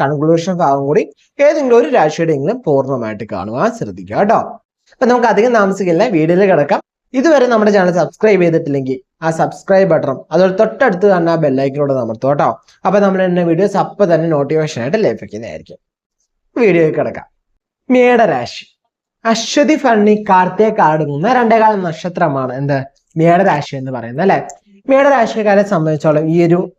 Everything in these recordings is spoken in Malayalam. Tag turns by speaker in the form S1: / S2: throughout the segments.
S1: കൺക്ലൂഷൻ ഭാഗം കൂടി ഏതെങ്കിലും ഒരു രാശിയുടെ എങ്കിലും പൂർണമായിട്ട് കാണുവാൻ ശ്രദ്ധിക്കുക കേട്ടോ. അപ്പൊ നമുക്ക് അധികം താമസിക്കില്ല. വീഡിയോയിൽ കിടക്കാം. ഇതുവരെ നമ്മുടെ ചാനൽ സബ്സ്ക്രൈബ് ചെയ്തിട്ടില്ലെങ്കിൽ ആ സബ്സ്ക്രൈബ് ബട്ടണും അതുപോലെ തൊട്ടടുത്ത് തന്നെ ആ ബെല്ലൈക്കിനോട് അമർത്തും കേട്ടോ. അപ്പൊ നമ്മൾ എന്നെ വീഡിയോസ് അപ്പൊ തന്നെ നോട്ടിഫിക്കേഷൻ ആയിട്ട് ലഭിക്കുന്നതായിരിക്കും. വീഡിയോയിൽ കിടക്കാം. മേടരാശി. അശ്വതി ഫണ്ണി കാർത്തിക അടങ്ങുന്ന രണ്ടേകാല നക്ഷത്രമാണ്. എന്ത്? മേടരാശി എന്ന് പറയുന്നത് അല്ലെ? മേടരാശിക്കാരെ സംബന്ധിച്ചോളം ഈ ഒരു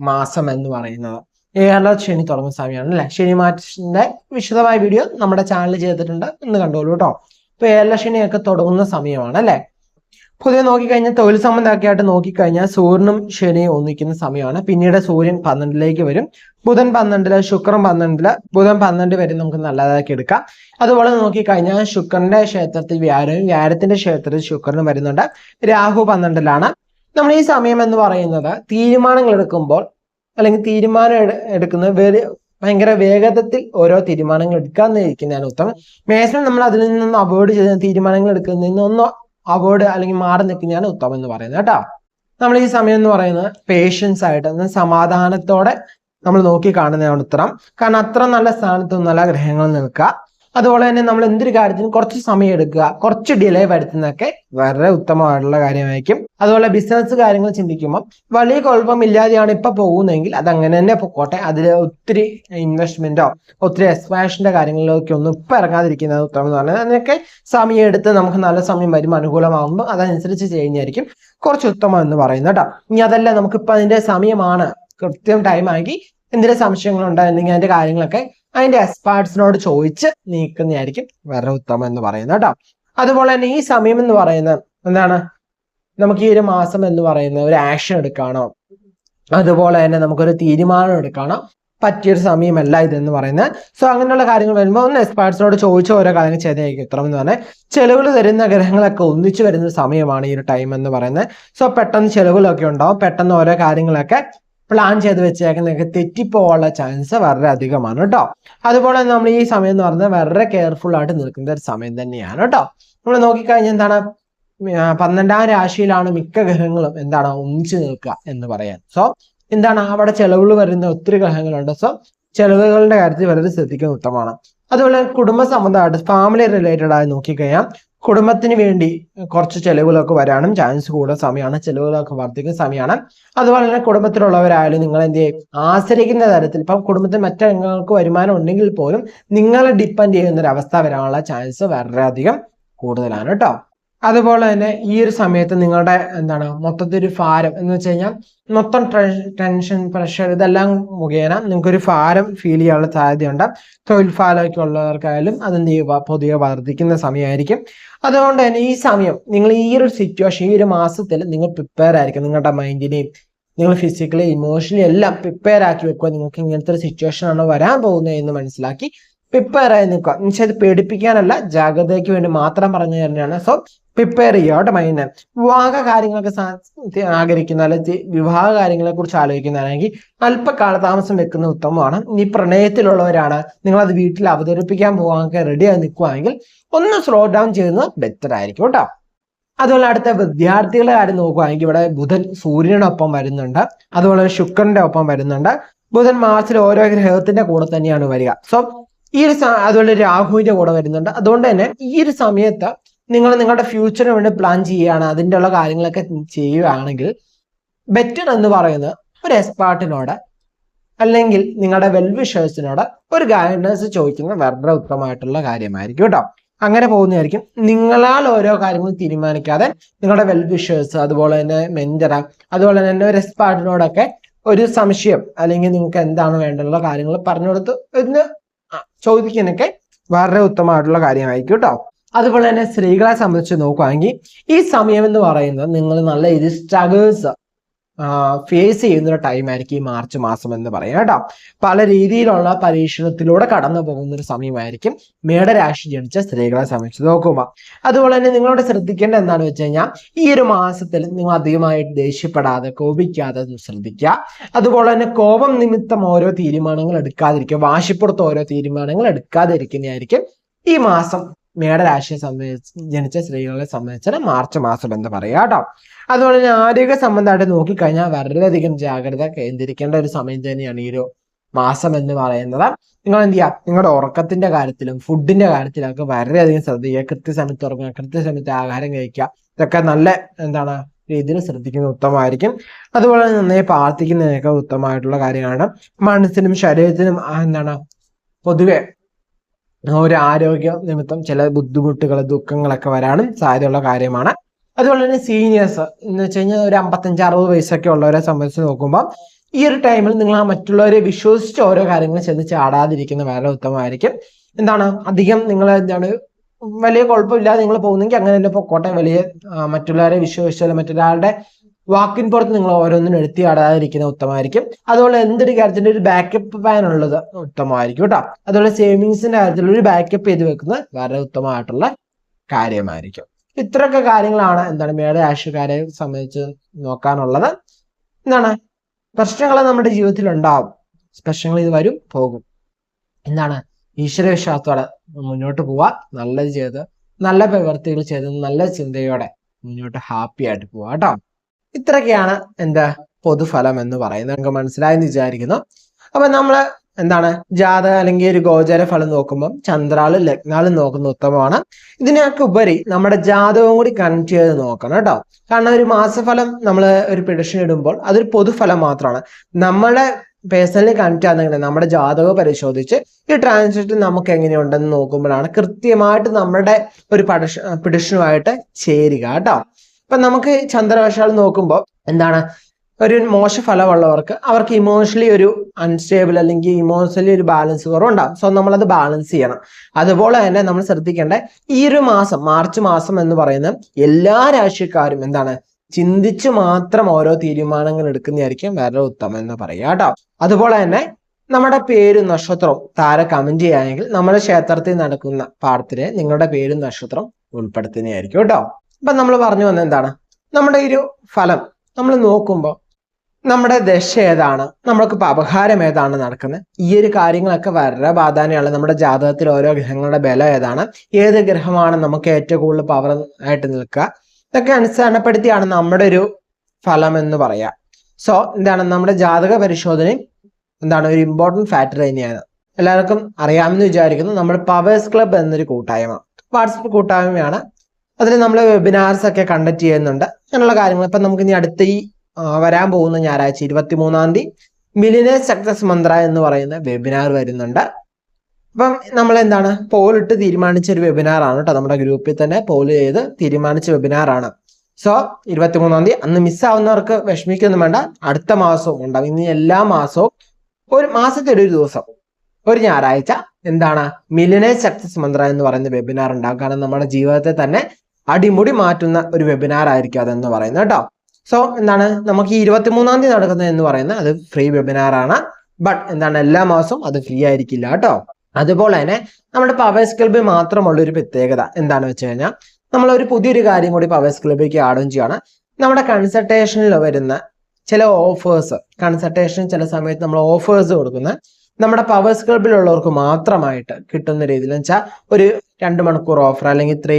S1: മാസം എന്ന് പറയുന്നത് ഏഴര ശനി തുടങ്ങുന്ന സമയമാണ് അല്ലെ? ശനി മാറ്റത്തിന്റെ വിശദമായ വീഡിയോ നമ്മുടെ ചാനൽ ചെയ്തിട്ടുണ്ട്. എന്ന് കണ്ടോളൂ കേട്ടോ ഇപ്പൊ ഏഴര ശനിയൊക്കെ തുടങ്ങുന്ന സമയമാണ് അല്ലെ? പൊതുവെ നോക്കിക്കഴിഞ്ഞാൽ തൊഴിൽ സംബന്ധമൊക്കെ ആയിട്ട് നോക്കിക്കഴിഞ്ഞാൽ സൂര്യനും ശനിയും ഒന്നിക്കുന്ന സമയമാണ്. പിന്നീട് സൂര്യൻ പന്ത്രണ്ടിലേക്ക് വരും. ബുധൻ പന്ത്രണ്ടിൽ ശുക്രൻ പന്ത്രണ്ടിൽ ബുധൻ പന്ത്രണ്ട് വരെ നമുക്ക് നല്ലതാക്കി എടുക്കാം. അതുപോലെ നോക്കിക്കഴിഞ്ഞാൽ ശുക്രന്റെ ക്ഷേത്രത്തിൽ വ്യാഴവും വ്യാഴത്തിന്റെ ക്ഷേത്രത്തിൽ ശുക്രനും വരുന്നുണ്ട്. രാഹു പന്ത്രണ്ടിലാണ്. നമ്മൾ ഈ സമയം എന്ന് പറയുന്നത് തീരുമാനങ്ങൾ എടുക്കുമ്പോൾ അല്ലെങ്കിൽ തീരുമാനം എടുക്കുന്ന എടുക്കുന്നത് വേറെ ഭയങ്കര വേഗത്തിൽ ഓരോ തീരുമാനങ്ങൾ എടുക്കാന്നിരിക്കുന്നതാണ് ഉത്തമം. മാക്സിമം നമ്മൾ അതിൽ നിന്നൊന്ന് അവോയ്ഡ് ചെയ്ത് തീരുമാനങ്ങൾ എടുക്കുന്നതിൽ നിന്നൊന്ന് അവോയ്ഡ് അല്ലെങ്കിൽ മാറി നിൽക്കുന്നതാണ് ഉത്തമം എന്ന് പറയുന്നത് കേട്ടോ. നമ്മൾ ഈ സമയം എന്ന് പറയുന്നത് പേഷ്യൻസ് ആയിട്ട് സമാധാനത്തോടെ നമ്മൾ നോക്കി കാണുന്നതാണ് ഉത്തരം. കാരണം അത്ര നല്ല സ്ഥാനത്തൊന്നുമല്ല ഗ്രഹങ്ങൾ നിൽക്കുക. അതുപോലെ തന്നെ നമ്മൾ എന്തൊരു കാര്യത്തിനും കുറച്ച് സമയം എടുക്കുക കുറച്ച് ഡിലേ വരുത്തുന്നതൊക്കെ വളരെ ഉത്തമമായിട്ടുള്ള കാര്യമായിരിക്കും. അതുപോലെ ബിസിനസ് കാര്യങ്ങൾ ചിന്തിക്കുമ്പോൾ വലിയ കുഴപ്പമില്ലാതെയാണ് ഇപ്പൊ പോകുന്നതെങ്കിൽ അത് അങ്ങനെ തന്നെ പൊക്കോട്ടെ. അതിൽ ഒത്തിരി ഇൻവെസ്റ്റ്മെന്റോ ഒത്തിരി എക്സ്പാൻഷന്റെ കാര്യങ്ങളിലൊക്കെ ഒന്നും ഇപ്പൊ ഇറങ്ങാതിരിക്കുന്നത് ഉത്തമം എന്ന് പറഞ്ഞാൽ അതിനൊക്കെ സമയം എടുത്ത് നമുക്ക് നല്ല സമയം വരും അനുകൂലമാകുമ്പോൾ അതനുസരിച്ച് ചെയ്യുന്നതായിരിക്കും കുറച്ച് ഉത്തമം എന്ന് പറയുന്നത് കേട്ടോ. ഇനി അതല്ല നമുക്കിപ്പോ അതിന്റെ സമയമാണ്. കൃത്യം ടൈം ആക്കി എന്തെങ്കിലും സംശയങ്ങളുണ്ടോ അല്ലെങ്കിൽ അതിന്റെ കാര്യങ്ങളൊക്കെ അതിന്റെ എക്സ്പേർട്സിനോട് ചോദിച്ച് നീക്കുന്നതായിരിക്കും വളരെ ഉത്തമം എന്ന് പറയുന്നത് കേട്ടോ. അതുപോലെ തന്നെ ഈ സമയം എന്ന് പറയുന്നത് എന്താണ്? നമുക്ക് ഈ ഒരു മാസം എന്ന് പറയുന്ന ഒരു ആക്ഷൻ എടുക്കാനോ അതുപോലെ തന്നെ നമുക്കൊരു തീരുമാനം എടുക്കാനോ പറ്റിയൊരു സമയമല്ല ഇതെന്ന് പറയുന്നത്. സോ അങ്ങനെയുള്ള കാര്യങ്ങൾ വരുമ്പോൾ ഒന്ന് എക്സ്പേർട്സിനോട് ചോദിച്ച ഓരോ കാര്യങ്ങൾ ചെയ്തേക്കും ഉത്തരം എന്ന് പറഞ്ഞാൽ ചെലവുകൾ തരുന്ന ഗ്രഹങ്ങളൊക്കെ ഒന്നിച്ചു വരുന്ന സമയമാണ് ഈ ഒരു ടൈം എന്ന് പറയുന്നത്. സോ പെട്ടെന്ന് ചെലവുകളൊക്കെ ഉണ്ടാവും. പെട്ടെന്ന് ഓരോ കാര്യങ്ങളൊക്കെ പ്ലാൻ ചെയ്ത് വെച്ചേക്കാൻ നിങ്ങൾക്ക് തെറ്റിപ്പോവാനുള്ള ചാൻസ് വളരെ അധികമാണ് കേട്ടോ. അതുപോലെ നമ്മൾ ഈ സമയം എന്ന് പറഞ്ഞാൽ വളരെ കെയർഫുൾ ആയിട്ട് നിൽക്കുന്ന ഒരു സമയം തന്നെയാണ് കേട്ടോ. നമ്മൾ നോക്കിക്കഴിഞ്ഞാൽ എന്താണ്? പന്ത്രണ്ടാം രാശിയിലാണ് മിക്ക ഗ്രഹങ്ങളും എന്താണ്? ഒന്നിച്ചു നിൽക്കുക എന്ന് പറയാൻ. സോ എന്താണ്? അവിടെ ചെലവുകൾ വരുന്ന ഒത്തിരി ഗ്രഹങ്ങളുണ്ട്. സോ ചെലവുകളുടെ കാര്യത്തിൽ വളരെ ശ്രദ്ധിക്കുന്ന ഉത്തമമാണ്. അതുപോലെ കുടുംബ സംബന്ധമായിട്ട് ഫാമിലി റിലേറ്റഡ് ആയി നോക്കിക്കഴിഞ്ഞാൽ കുടുംബത്തിന് വേണ്ടി കുറച്ച് ചെലവുകളൊക്കെ വരാനും ചാൻസ് കൂടുതൽ സമയമാണ്. ചെലവുകളൊക്കെ വർദ്ധിക്കുന്ന സമയമാണ്. അതുപോലെ തന്നെ കുടുംബത്തിലുള്ളവരായാലും നിങ്ങൾ എന്ത് ചെയ്യും? ആശ്രയിക്കുന്ന തരത്തിൽ ഇപ്പം കുടുംബത്തിൽ മറ്റംഗങ്ങൾക്ക് വരുമാനം ഉണ്ടെങ്കിൽ പോലും നിങ്ങളെ ഡിപ്പെൻഡ് ചെയ്യുന്ന ഒരു അവസ്ഥ വരാനുള്ള ചാൻസ് വളരെയധികം കൂടുതലാണ് കേട്ടോ അതുപോലെ തന്നെ ഈ ഒരു സമയത്ത് നിങ്ങളുടെ എന്താണ് മൊത്തത്തിൽ ഒരു ഭാരം എന്ന് വെച്ച് കഴിഞ്ഞാൽ മൊത്തം ടെൻഷൻ പ്രഷർ ഇതെല്ലാം മുഖേന നിങ്ങൾക്കൊരു ഭാരം ഫീൽ ചെയ്യാനുള്ള സാധ്യതയുണ്ട്. തൊഴിൽ ഭാരമൊക്കെ ഉള്ളവർക്കായാലും അതെന്ത് ചെയ്യുക പൊതുവെ വർദ്ധിക്കുന്ന സമയമായിരിക്കും. അതുകൊണ്ട് തന്നെ ഈ സമയം നിങ്ങൾ ഈ ഒരു സിറ്റുവേഷൻ ഈ ഒരു മാസത്തിൽ നിങ്ങൾ പ്രിപ്പയർ ആയിരിക്കും നിങ്ങളുടെ മൈൻഡിനെയും നിങ്ങൾ ഫിസിക്കലി ഇമോഷണലി എല്ലാം പ്രിപ്പയർ ആക്കി വെക്കുക. നിങ്ങൾക്ക് ഇങ്ങനത്തെ ഒരു സിറ്റുവേഷൻ ആണ് വരാൻ പോകുന്നത് എന്ന് മനസ്സിലാക്കി പ്രിപ്പയർ ആയി നിൽക്കുക എന്നുവെച്ചാൽ ഇത് പേടിപ്പിക്കാനല്ല ജാഗ്രതയ്ക്ക് വേണ്ടി മാത്രം പറഞ്ഞു തന്നെയാണ് സോ പ്രിപ്പയർ ചെയ്യുക കേട്ടോ മൈൻഡ് വിവാഹ കാര്യങ്ങളൊക്കെ ആഗ്രഹിക്കുന്ന അല്ലെങ്കിൽ വിവാഹ കാര്യങ്ങളെ കുറിച്ച് ആലോചിക്കുന്നതാണെങ്കിൽ അല്പ കാലതാമസം വെക്കുന്ന ഉത്തമമാണ്. ഈ പ്രണയത്തിലുള്ളവരാണ്. നിങ്ങൾ അത് വീട്ടിൽ അവതരിപ്പിക്കാൻ പോകാനൊക്കെ ആയി നിൽക്കുകയാണെങ്കിൽ ഒന്ന് സ്ലോ ഡൗൺ ചെയ്യുന്നത് ബെറ്റർ ആയിരിക്കും കേട്ടോ. അതുപോലെ അടുത്ത വിദ്യാർത്ഥികളുടെ കാര്യം നോക്കുകയാണെങ്കിൽ ഇവിടെ ബുധൻ സൂര്യനൊപ്പം വരുന്നുണ്ട്. അതുപോലെ ശുക്രന്റെ ഒപ്പം വരുന്നുണ്ട്. ബുധൻ മാർച്ചിൽ ഓരോ ഗ്രഹത്തിന്റെ കൂടെ തന്നെയാണ് വരിക. സോ ഈ ഒരു അതുപോലെ രാഹുവിന്റെ കൂടെ വരുന്നുണ്ട്. അതുകൊണ്ട് തന്നെ ഈ ഒരു സമയത്ത് നിങ്ങൾ നിങ്ങളുടെ ഫ്യൂച്ചറിന് വേണ്ടി പ്ലാൻ ചെയ്യുകയാണ് അതിന്റെ ഉള്ള കാര്യങ്ങളൊക്കെ ചെയ്യുകയാണെങ്കിൽ ബെറ്റർ എന്ന് പറയുന്നത് ഒരു എക്സ്പാർട്ടിനോട് അല്ലെങ്കിൽ നിങ്ങളുടെ വെൽവിഷേഴ്സിനോട് ഒരു ഗൈഡൻസ് ചോദിക്കുന്ന വളരെ ഉത്തമമായിട്ടുള്ള കാര്യമായിരിക്കും കേട്ടോ. അങ്ങനെ പോകുന്നതായിരിക്കും. നിങ്ങളാൽ ഓരോ കാര്യങ്ങളും തീരുമാനിക്കാതെ നിങ്ങളുടെ വെൽവിഷേഴ്സ് അതുപോലെ തന്നെ മെഞ്ചറ അതുപോലെ തന്നെ ഒരു എക്സ്പാർട്ടിനോടൊക്കെ ഒരു സംശയം അല്ലെങ്കിൽ നിങ്ങൾക്ക് എന്താണ് വേണ്ടുള്ള കാര്യങ്ങൾ പറഞ്ഞു കൊടുത്ത് ചോദിക്കാനൊക്കെ വളരെ ഉത്തമമായിട്ടുള്ള കാര്യമായിരിക്കും കേട്ടോ അതുപോലെ തന്നെ സ്ത്രീകളെ സംബന്ധിച്ച് നോക്കുകയാണെങ്കിൽ ഈ സമയം എന്ന് പറയുന്നത് നിങ്ങൾ നല്ല രീതിയിൽ സ്ട്രഗിൾസ് ഫേസ് ചെയ്യുന്ന ടൈം ആയിരിക്കും ഈ മാർച്ച് മാസം എന്ന് പറയാം കേട്ടോ. പല രീതിയിലുള്ള പരീക്ഷണത്തിലൂടെ കടന്നു പോകുന്ന ഒരു സമയമായിരിക്കും മേടരാശി ജനിച്ച സ്ത്രീകളെ സംബന്ധിച്ച് നോക്കുമ്പോൾ അതുപോലെ തന്നെ നിങ്ങളോട് ശ്രദ്ധിക്കേണ്ട എന്താണെന്ന് വെച്ച് കഴിഞ്ഞാൽ ഈ ഒരു മാസത്തിൽ നിങ്ങൾ അധികമായിട്ട് ദേഷ്യപ്പെടാതെ കോപിക്കാതെ ശ്രദ്ധിക്കുക. അതുപോലെ തന്നെ കോപം നിമിത്തം ഓരോ തീരുമാനങ്ങൾ എടുക്കാതിരിക്കുക. വാശിപ്പുറത്ത് ഓരോ തീരുമാനങ്ങൾ എടുക്കാതിരിക്കുന്നതായിരിക്കും ഈ മാസം മേടരാശിയെ സംബന്ധിച്ച് ജനിച്ച സ്ത്രീകളെ സംബന്ധിച്ച് മാർച്ച് മാസം എന്ന് പറയാം കേട്ടോ. അതുപോലെ തന്നെ ആരോഗ്യ സംബന്ധമായിട്ട് നോക്കിക്കഴിഞ്ഞാൽ വളരെയധികം ജാഗ്രത കേന്ദ്രീകരിക്കേണ്ട ഒരു സമയം തന്നെയാണ് ഈ ഒരു മാസം എന്ന് പറയുന്നത്. നിങ്ങൾ എന്ത് ചെയ്യുക? നിങ്ങളുടെ ഉറക്കത്തിന്റെ കാര്യത്തിലും ഫുഡിന്റെ കാര്യത്തിലൊക്കെ വളരെയധികം ശ്രദ്ധിക്കുക. കൃത്യസമയത്ത് ഉറങ്ങുക കൃത്യസമയത്ത് ആഹാരം കഴിക്കുക. ഇതൊക്കെ നല്ല എന്താണ് രീതിയിൽ ശ്രദ്ധിക്കുന്നത് ഉത്തമമായിരിക്കും. അതുപോലെ തന്നെ നന്നായി പ്രാർത്ഥിക്കുന്നതിനൊക്കെ ഉത്തമമായിട്ടുള്ള കാര്യമാണ് മനസ്സിനും ശരീരത്തിനും എന്താണ് പൊതുവെ ഒരു ആരോഗ്യ നിമിത്തം ചില ബുദ്ധിമുട്ടുകൾ ദുഃഖങ്ങളൊക്കെ വരാനും സാധ്യതയുള്ള കാര്യമാണ്. അതുപോലെ തന്നെ സീനിയേഴ്സ് എന്ന് വെച്ച് കഴിഞ്ഞാൽ ഒരു അമ്പത്തഞ്ച് അറുപത് വയസ്സൊക്കെ ഉള്ളവരെ സംബന്ധിച്ച് നോക്കുമ്പോൾ ഈ ഒരു ടൈമിൽ നിങ്ങൾ മറ്റുള്ളവരെ വിശ്വസിച്ച് ഓരോ കാര്യങ്ങൾ ചെന്ന് ചാടാതിരിക്കുന്ന വളരെ ഉത്തമമായിരിക്കും. എന്താണ്? അധികം നിങ്ങൾ എന്താണ്? വലിയ കുഴപ്പമില്ലാതെ നിങ്ങൾ പോകുന്നെങ്കിൽ അങ്ങനെ തന്നെ പൊക്കോട്ടെ. വലിയ മറ്റുള്ളവരെ വിശ്വസിച്ചാൽ മറ്റൊരാളുടെ വാക്കിൻ പുറത്ത് നിങ്ങൾ ഓരോന്നിനും എടുത്തി അടാതിരിക്കുന്നത് ഉത്തമമായിരിക്കും. അതുപോലെ എന്തൊരു കാര്യത്തിന്റെ ഒരു ബാക്കപ്പ് പ്ലാൻ ഉള്ളത് ഉത്തമമായിരിക്കും കേട്ടോ. അതുപോലെ സേവിങ്സിന്റെ കാര്യത്തിൽ ഒരു ബാക്കപ്പ് ചെയ്ത് വെക്കുന്നത് വളരെ ഉത്തമമായിട്ടുള്ള കാര്യമായിരിക്കും. ഇത്രയൊക്കെ കാര്യങ്ങളാണ് എന്താണ് മേട രാശിക്കാരെ സംബന്ധിച്ച് നോക്കാനുള്ളത്. എന്താണ്? പ്രശ്നങ്ങൾ നമ്മുടെ ജീവിതത്തിൽ ഉണ്ടാവും പ്രശ്നങ്ങൾ ഇത് വരും പോകും. എന്താണ്? ഈശ്വരവിശ്വാസത്തോടെ മുന്നോട്ട് പോവാ നല്ലത് ചെയ്ത് നല്ല പ്രവൃത്തികൾ ചെയ്ത് നല്ല ചിന്തയോടെ മുന്നോട്ട് ഹാപ്പി ആയിട്ട് പോവാ കേട്ടോ. ഇത്രയൊക്കെയാണ് എന്താ പൊതുഫലം എന്ന് പറയുന്നത്. നമുക്ക് മനസ്സിലായെന്ന് വിചാരിക്കുന്നു. അപ്പൊ നമ്മൾ എന്താണ് ജാതക അല്ലെങ്കിൽ ഒരു ഗോചര ഫലം നോക്കുമ്പോൾ ചന്ദ്രാളും ലഗ്നാളും നോക്കുന്ന ഉത്തമമാണ്. ഇതിനൊക്കെ ഉപരി നമ്മുടെ ജാതകവും കൂടി കണക്ട് ചെയ്ത് നോക്കണം കേട്ടോ. കാരണം ഒരു മാസഫലം നമ്മൾ ഒരു പ്രഡിക്ഷൻ ഇടുമ്പോൾ അതൊരു പൊതുഫലം മാത്രമാണ്. നമ്മളെ പേഴ്സണലി കണക്ട് ആണെങ്കിൽ നമ്മുടെ ജാതകം പരിശോധിച്ച് ഈ ട്രാൻസിറ്റ് നമുക്ക് എങ്ങനെയുണ്ടെന്ന് നോക്കുമ്പോഴാണ് കൃത്യമായിട്ട് നമ്മുടെ ഒരു പടഷ പ്രഡിക്ഷനുമായിട്ട് ചേരുക കേട്ടോ. ഇപ്പൊ നമുക്ക് ചന്ദ്രവശാൽ നോക്കുമ്പോൾ എന്താണ്? ഒരു മോശ ഫലമുള്ളവർക്ക് അവർക്ക് ഇമോഷണലി ഒരു അൺസ്റ്റേബിൾ അല്ലെങ്കിൽ ഇമോഷണലി ഒരു ബാലൻസ് കുറവുണ്ടാവും സോ നമ്മളത് ബാലൻസ് ചെയ്യണം. അതുപോലെ തന്നെ നമ്മൾ ശ്രദ്ധിക്കേണ്ട ഈ ഒരു മാസം മാർച്ച് മാസം എന്ന് പറയുന്ന എല്ലാ രാശിക്കാരും എന്താണ്? ചിന്തിച്ചു മാത്രം ഓരോ തീരുമാനങ്ങൾ എടുക്കുന്നതായിരിക്കും വളരെ ഉത്തമം എന്ന് പറയാം കേട്ടോ. അതുപോലെ തന്നെ നമ്മുടെ പേരും നക്ഷത്രവും താരെ കമന്റ് ചെയ്യുകയാണെങ്കിൽ നമ്മുടെ ക്ഷേത്രത്തിൽ നടക്കുന്ന പാഠത്തിൽ നിങ്ങളുടെ പേരും നക്ഷത്രം ഉൾപ്പെടുത്തുന്നതായിരിക്കും കേട്ടോ. അപ്പൊ നമ്മൾ പറഞ്ഞു വന്ന എന്താണ്? നമ്മുടെ ഒരു ഫലം നമ്മൾ നോക്കുമ്പോൾ നമ്മുടെ ദശ ഏതാണ്? നമ്മൾക്ക് ഇപ്പൊ അപഹാരം ഏതാണ് നടക്കുന്നത്? ഈ ഒരു കാര്യങ്ങളൊക്കെ വളരെ പ്രാധാന്യമാണ് നമ്മുടെ ജാതകത്തിൽ ഓരോ ഗ്രഹങ്ങളുടെ ബലം ഏതാണ്? ഏത് ഗ്രഹമാണ് നമുക്ക് ഏറ്റവും കൂടുതൽ പവർ ആയിട്ട് നിൽക്കുക? ഇതൊക്കെ അടിസ്ഥാനപ്പെടുത്തിയാണ് നമ്മുടെ ഒരു ഫലം എന്ന് പറയാ. സോ എന്താണ് നമ്മുടെ ജാതക പരിശോധനയും എന്താണ് ഒരു ഇമ്പോർട്ടന്റ് ഫാക്ടർ തന്നെയാണ്. എല്ലാവർക്കും അറിയാമെന്ന് വിചാരിക്കുന്നു. നമ്മുടെ പവേഴ്സ് ക്ലബ് എന്നൊരു കൂട്ടായ്മ. വാട്സപ്പ് കൂട്ടായ്മയാണ്. അതിൽ നമ്മൾ വെബിനാർസ് ഒക്കെ കണ്ടക്ട് ചെയ്യുന്നുണ്ട്. അങ്ങനെയുള്ള കാര്യങ്ങൾ. ഇപ്പം നമുക്ക് ഇനി അടുത്ത ഈ വരാൻ പോകുന്ന ഞായറാഴ്ച ഇരുപത്തി മൂന്നാം തീയതി മിലിനേഴ്സ് സക്സസ് മന്ത്ര എന്ന് പറയുന്ന വെബിനാർ വരുന്നുണ്ട്. അപ്പം നമ്മൾ എന്താണ് പോൾ ഇട്ട് തീരുമാനിച്ച ഒരു വെബിനാർ ആണ് കേട്ടോ. നമ്മുടെ ഗ്രൂപ്പിൽ തന്നെ പോൾ ചെയ്ത് തീരുമാനിച്ച വെബിനാർ ആണ്. സോ ഇരുപത്തിമൂന്നാം തീയതി അന്ന് മിസ്സാവുന്നവർക്ക് വിഷമിക്കൊന്നും വേണ്ട. അടുത്ത മാസവും ഉണ്ടാവും. ഇനി എല്ലാ മാസവും ഒരു മാസത്തിൽ ഒരു ദിവസം ഒരു ഞായറാഴ്ച എന്താണ്? മിലിനേഴ്സ് സക്സസ് മന്ത്ര എന്ന് പറയുന്ന വെബിനാർ ഉണ്ടാവും കാരണം നമ്മുടെ ജീവിതത്തെ തന്നെ അടിമുടി മാറ്റുന്ന ഒരു വെബിനാർ ആയിരിക്കും അതെന്ന് പറയുന്നത് കേട്ടോ. സോ എന്താണ്? നമുക്ക് ഈ ഇരുപത്തിമൂന്നാം തീയതി നടക്കുന്നത് എന്ന് പറയുന്നത് അത് ഫ്രീ വെബിനാർ ആണ്. ബട്ട് എന്താണ്? എല്ലാ മാസവും അത് ഫ്രീ ആയിരിക്കില്ല കേട്ടോ. അതുപോലെ തന്നെ നമ്മുടെ പവേഴ്സ് ക്ലബിൽ മാത്രമുള്ള ഒരു പ്രത്യേകത എന്താണെന്ന് വെച്ച് കഴിഞ്ഞാൽ നമ്മൾ ഒരു പുതിയൊരു കാര്യം കൂടി പവേഴ്സ് ക്ലബിലേക്ക് ആഡും ചെയ്യാണ്. നമ്മുടെ കൺസൾട്ടേഷനിൽ വരുന്ന ചില ഓഫേഴ്സ് കൺസൾട്ടേഷൻ ചില സമയത്ത് നമ്മൾ ഓഫേഴ്സ് കൊടുക്കുന്ന നമ്മുടെ പവേഴ്സ് ക്ലബിലുള്ളവർക്ക് മാത്രമായിട്ട് കിട്ടുന്ന രീതിയിൽ വെച്ചാൽ ഒരു രണ്ട് മണിക്കൂർ ഓഫർ അല്ലെങ്കിൽ ത്രീ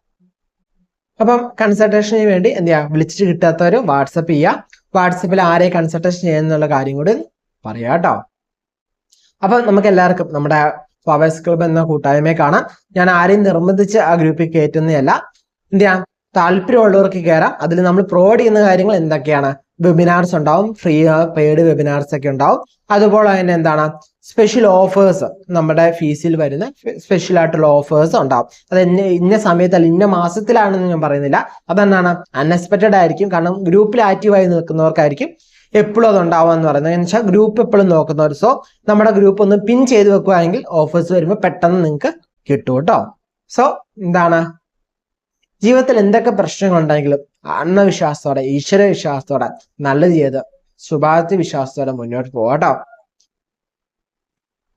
S1: അപ്പം കൺസൾട്ടേഷന് വേണ്ടി എന്ത് ചെയ്യാം? വിളിച്ചിട്ട് കിട്ടാത്തവർ വാട്സപ്പ് ചെയ്യുക വാട്സപ്പിൽ ആരെ കൺസൾട്ടേഷൻ ചെയ്യുന്നുള്ള കാര്യം കൂടി പറയാം കേട്ടോ അപ്പം നമുക്ക് എല്ലാവർക്കും നമ്മുടെ പവേഴ്സ് ക്ലബ് എന്ന കൂട്ടായ്മയെ കാണാം. ഞാൻ ആരെയും നിർബന്ധിച്ച് ആ ഗ്രൂപ്പിൽ കയറ്റുന്നതല്ല എന്ത് ചെയ്യാം? താല്പര്യമുള്ളവർക്ക് കയറാം അതിൽ നമ്മൾ പ്രൊവൈഡ് ചെയ്യുന്ന കാര്യങ്ങൾ എന്തൊക്കെയാണ്? വെബിനാർസ് ഉണ്ടാവും. ഫ്രീ പെയ്ഡ് വെബിനാർസ് ഒക്കെ ഉണ്ടാവും. അതുപോലെ തന്നെ എന്താണ്? സ്പെഷ്യൽ ഓഫേഴ്സ് നമ്മുടെ ഫീസിൽ വരുന്ന സ്പെഷ്യൽ ആയിട്ടുള്ള ഓഫേഴ്സ് ഉണ്ടാവും. അത് ഇന്ന ഇന്ന സമയത്തല്ല ഇന്ന മാസത്തിലാണെന്ന് ഞാൻ പറയുന്നില്ല. അതെന്താണ്? അൺഎക്സ്പെക്റ്റഡ് ആയിരിക്കും. കാരണം ഗ്രൂപ്പിൽ ആക്റ്റീവായി നിൽക്കുന്നവർക്കായിരിക്കും എപ്പോഴും അത് ഉണ്ടാവുക എന്ന് പറയുന്നത്. എന്ന് വെച്ചാൽ ഗ്രൂപ്പ് എപ്പോഴും നോക്കുന്നവർ സോ നമ്മുടെ ഗ്രൂപ്പ് ഒന്ന് പിൻ ചെയ്ത് വെക്കുകയാണെങ്കിൽ ഓഫേഴ്സ് വരുമ്പോൾ പെട്ടെന്ന് നിങ്ങൾക്ക് കിട്ടും കേട്ടോ. സോ എന്താണ്? ജീവിതത്തിൽ എന്തൊക്കെ പ്രശ്നങ്ങൾ ഉണ്ടെങ്കിലും അന്നവിശ്വാസത്തോടെ ഈശ്വര വിശ്വാസത്തോടെ നല്ലത് ചെയ്ത് ശുഭാപ്തി വിശ്വാസത്തോടെ മുന്നോട്ട് പോകാം കേട്ടോ.